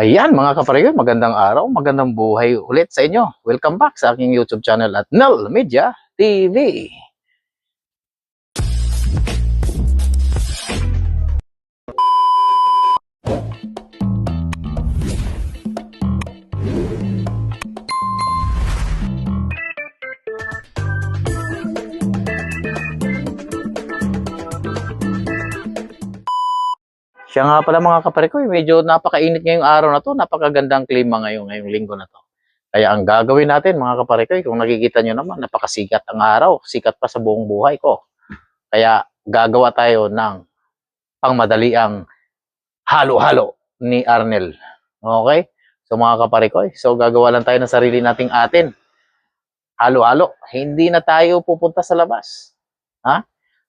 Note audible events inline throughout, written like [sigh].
Ayan mga kapariyo, magandang araw, magandang buhay ulit sa inyo. Welcome back sa aking YouTube channel at Nel Media TV. Siya nga pala mga kapariko, eh, medyo napakainit ngayong araw na to, napakagandang klima ngayon, ngayong linggo na to. Kaya ang gagawin natin mga kapariko, eh, kung nakikita nyo naman, napakasikat ang araw, sikat pa sa buong buhay ko. Kaya gagawa tayo ng pangmadaliang halo-halo ni Arnel. Okay? So mga kapariko, eh, so gagawa lang tayo ng sarili nating atin. Halo-halo. Hindi na tayo pupunta sa labas. Ha?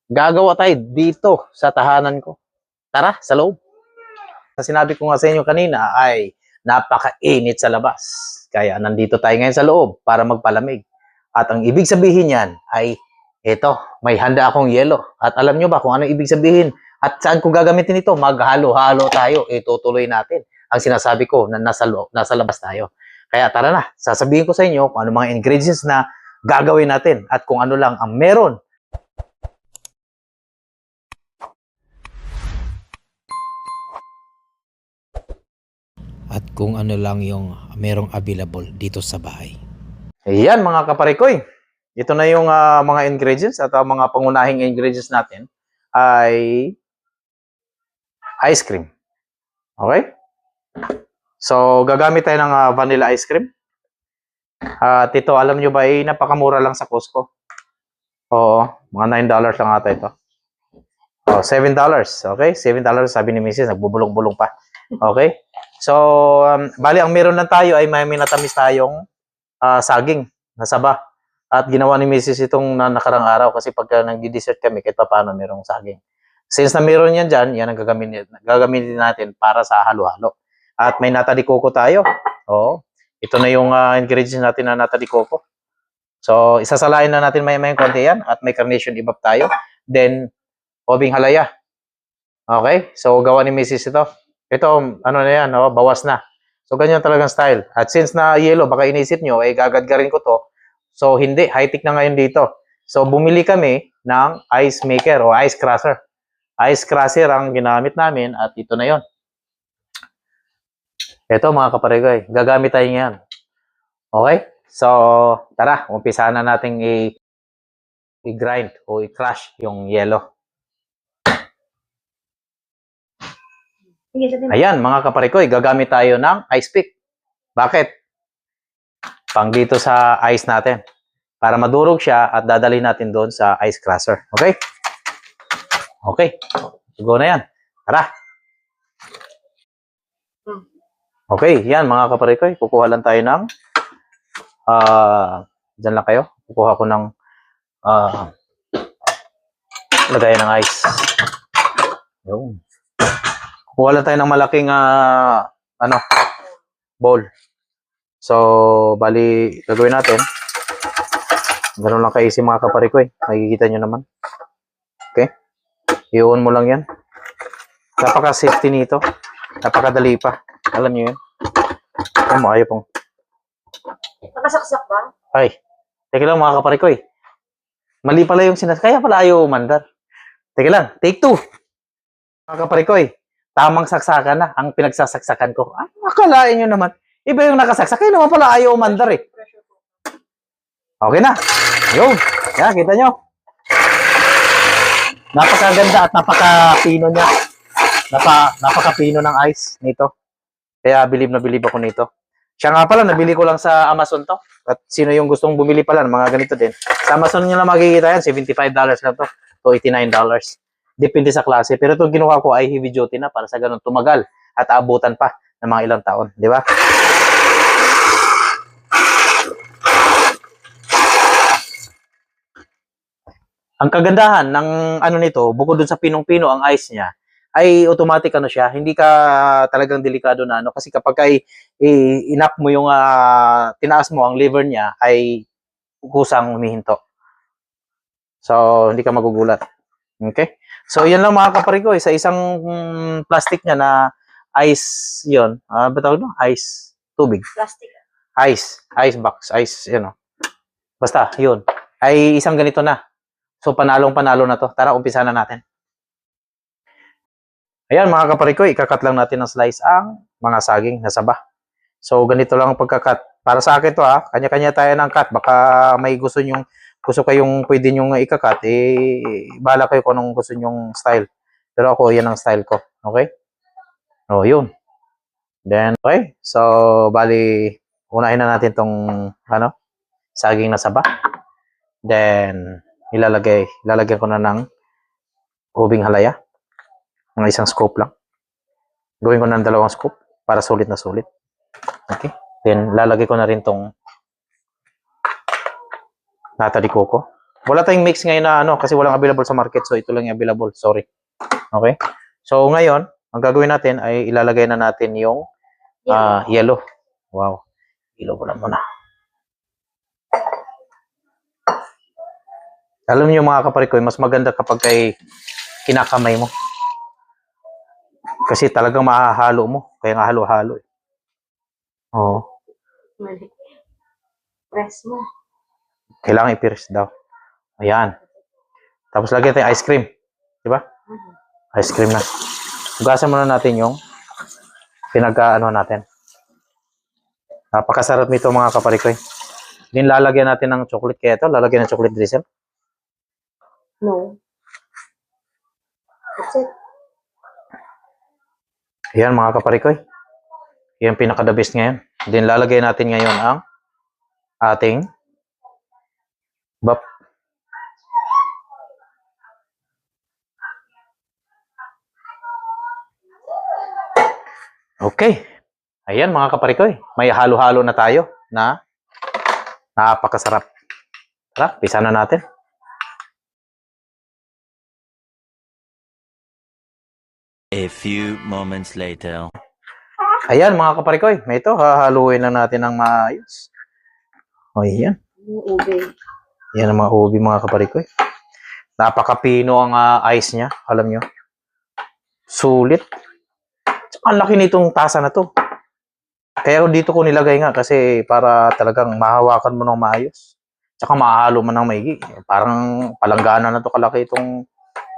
Gagawa tayo dito sa tahanan ko. Tara, sa loob. Sa sinabi ko nga sa inyo kanina ay napakainit sa labas. Kaya nandito tayo ngayon sa loob para magpalamig. At ang ibig sabihin yan ay ito, may handa akong yelo. At alam nyo ba kung ano ibig sabihin? At saan ko gagamitin ito? Maghalo-halo tayo. Itutuloy natin. Ang sinasabi ko na nasa, loob, nasa labas tayo. Kaya tara na, sasabihin ko sa inyo kung ano mga ingredients na gagawin natin at kung ano lang ang meron at kung ano lang yung merong available dito sa bahay. Ayan mga kaparikoy. Ito na yung ah, mga ingredients at ang mga pangunahing ingredients natin ay ice cream. Okay? So, gagamit tayo ng ah, vanilla ice cream. At ito, alam nyo ba, eh, napakamura lang sa Costco. Oo, mga $9 lang ata ito. Oh, $7. Okay? $7 sabi ni Mrs. Nagbubulong-bulong pa. Okay? So, um, bali, ang meron lang tayo ay may minatamis tayong ah, saging na saba. At ginawa ni Mrs. itong na nakarang araw kasi pagka nag-dessert kami, kahit pa paano merong saging. Since na meron yan dyan, yan ang gagamitin, gagamitin natin para sa halo-halo. At may nata de coco tayo. Oo. Ito na yung ah, ingredients natin na nata de coco. So, isasalain na natin may-may konti yan at may carnation ibab tayo. Then, obing halaya. Okay? So, gawa ni Mrs. ito. Ito, ano na yan, oh, bawas na. So, ganyan talagang style. At since na yellow, baka inisip nyo, eh, gagadgarin ko to. So, hindi. High-tech na ngayon dito. So, bumili kami ng ice maker o ice crusher. Ice crusher ang ginamit namin at ito na yon. Ito mga kaparigay, gagamit tayo ngayon. Okay? So, tara, umpisa na nating i- i-grind o i-crush yung yellow. Sige, sabihin mo. Ayan, mga kaparikoy, gagamit tayo ng ice pick. Bakit? Pang dito sa ice natin. Para madurog siya at dadalhin natin doon sa ice crusher. Okay? Okay. Go na yan. Tara. Okay, yan mga kaparikoy. Kukuha lang tayo ng ah, dyan lang kayo. Kukuha ko ng ah, lagayan ng ice. Yun. Lang tayo ng malaking ah, ano, bowl. So, bali, gagawin natin. Ganun lang kaisi mga kaparikoy. Nakikita nyo naman. Okay? I-on mo lang yan. Napaka-safety nito. Napakadali pa. Alam nyo yun. Mo, ayaw pong. Nakasaksak ba? Ay, teka lang mga kaparikoy. Mali pala yung sinas... Kaya pala ayaw umandar. Teka lang, take two. Mga kaparikoy, tamang saksakan na ang pinagsasaksakan ko. Ay, akalain nyo naman. Iba yung nakasaksak. Kaya naman pala ayaw umandar eh. Okay na. Yun. Yan, kita nyo. Napakaganda at napaka-pino niya. Napa, napaka-pino ng ice nito. Kaya bilib na bilib ako nito. Siya nga pala, nabili ko lang sa Amazon to. At sino yung gustong bumili pala ng mga ganito din. Sa Amazon nyo lang makikita yan, $75 lang to. To $89. Depende sa klase. Pero itong ginawa ko ay heavy duty na para sa ganun tumagal at aabutan pa ng mga ilang taon. Di ba? Ang kagandahan ng ano nito, bukod dun sa pinong-pino ang ice niya, ay automatic ano siya, hindi ka talagang delikado na ano kasi kapag ay i- inap mo yung ah, tinaas mo ang liver niya ay kusang humihinto. So hindi ka magugulat. Okay? So yan lang mga kaparigo, sa isang mm, plastic niya na ice, yun. Ah, ba tawag no? Ice. Tubig. Plastic. Ice. Ice box. Ice, yun o. Basta, yun. Ay isang ganito na. So, panalong panalo na to. Tara, umpisa na natin. Ayan, mga kaparikoy, ikakat lang natin ng slice ang mga saging na saba. So, ganito lang ang pagkakat. Para sa akin to ha, kanya-kanya tayo ng cut. Baka may gusto nyong, gusto kayong pwede nyong ikakat, eh, bahala kayo kung anong gusto nyong style. Pero ako, yan ang style ko. Okay? O, yun. Then, okay. So, bali, unahin na natin tong, ano, saging na saba. Then, ilalagay, ilalagyan ko na ng ubing halaya. Ng isang scoop lang. Gawin ko ng dalawang scoop para sulit na sulit. Okay. Then, lalagay ko na rin tong nata di coco. Wala tayong mix ngayon na ano kasi walang available sa market so ito lang yung available. Sorry. Okay? So, ngayon, ang gagawin natin ay ilalagay na natin yung ah yellow. Wow. Yellow ko na muna. Alam niyo mga kaparikoy, mas maganda kapag kay kinakamay mo. Kasi talagang mahahalo mo. Kaya nga halo-halo eh. Oo. Press mo. Kailangan i-pierce daw. Ayan. Tapos lagyan tayo ice cream. Di ba? Mhm. Ice cream na. Hugasan muna natin yung pinagkaano natin. Napakasarap nito mga kaparikoy. Din lalagyan natin ng chocolate. Kaya ito, lalagyan ng chocolate drizzle. No. That's it. Ayan mga kaparikoy. Yan pinaka-the best ngayon. Then lalagay natin ngayon ang ating Okay. Ayan mga kaparikoy. May halo-halo na tayo na napakasarap. Tara, pisa na natin. A few moments later. Ayan mga kaparikoy. May ito, hahaluin lang natin ng maayos. O yan. Yung ube. Yan ang mga ubi mga kaparikoy. Napakapino ang ah, ice niya. Alam nyo. Sulit. Tsaka ang laki nitong tasa na to. Kaya dito ko nilagay nga kasi para talagang mahawakan mo ng maayos. Tsaka mahalo mo ng maigi. Parang palanggana na to kalaki itong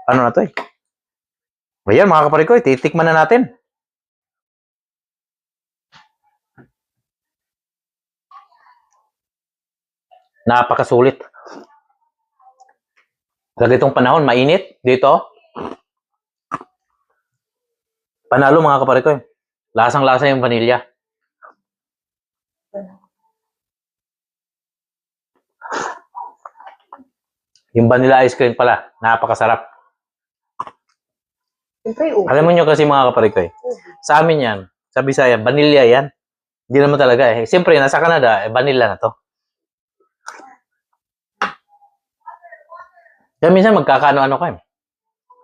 ano na to eh. Ayan mga kaparikoy, titikman na natin. Napakasulit. Sa itong panahon, mainit dito. Panalo mga kapare ko. eh. Lasang-lasa yung vanilya. Yung vanilla ice cream pala, napakasarap. Siyempre ube. Alam mo nyo kasi mga kapare ko, eh, Ube. sa amin yan, sa Bisaya, vanilya yan. Hindi naman talaga eh. Siyempre, nasa Canada, eh, vanilla na to. Kaya minsan magkakaano-ano ka eh.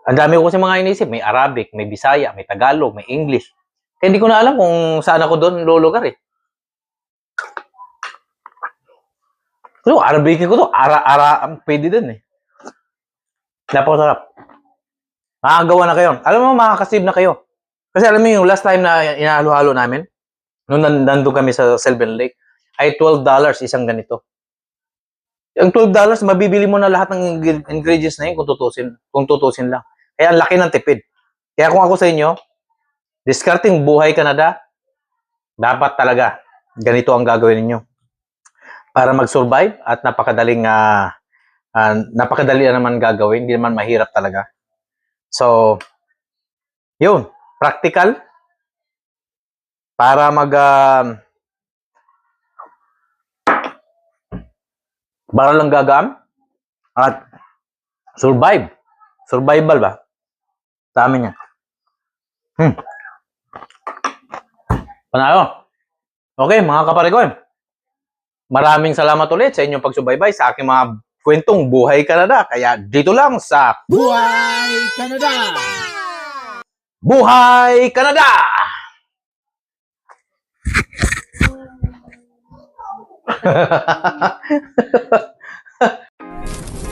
Ang dami ko kasi mga inisip. May Arabic, may Bisaya, may Tagalog, may English. Kaya hindi ko na alam kung saan ako doon lulugar eh. So, Arabic ko to. Ara-ara, ang pwede doon eh. Napakasarap. Makakagawa na kayo. Alam mo, makakasave na kayo. Kasi alam mo yung last time na inahalo-halo namin, nung nan- nandun kami sa Sylvan Lake, ay $12 isang ganito. Ang $12, mabibili mo na lahat ng ingre- ingredients na yun kung tutusin, kung tutusin lang. Kaya ang laki ng tipid. Kaya kung ako sa inyo, discarding buhay Canada, dapat talaga ganito ang gagawin ninyo. Para mag-survive at napakadaling ah, ah, napakadali na naman gagawin, hindi naman mahirap talaga. So, yun, practical para mag ah, para lang gagam at survive. Survival ba? Sa amin yan. Hmm. Panalo. Okay, mga kaparikoy. Maraming salamat ulit sa inyong pagsubaybay sa aking mga kwentong buhay Canada. Kaya dito lang sa Buhay Canada! Buhay Canada! [laughs]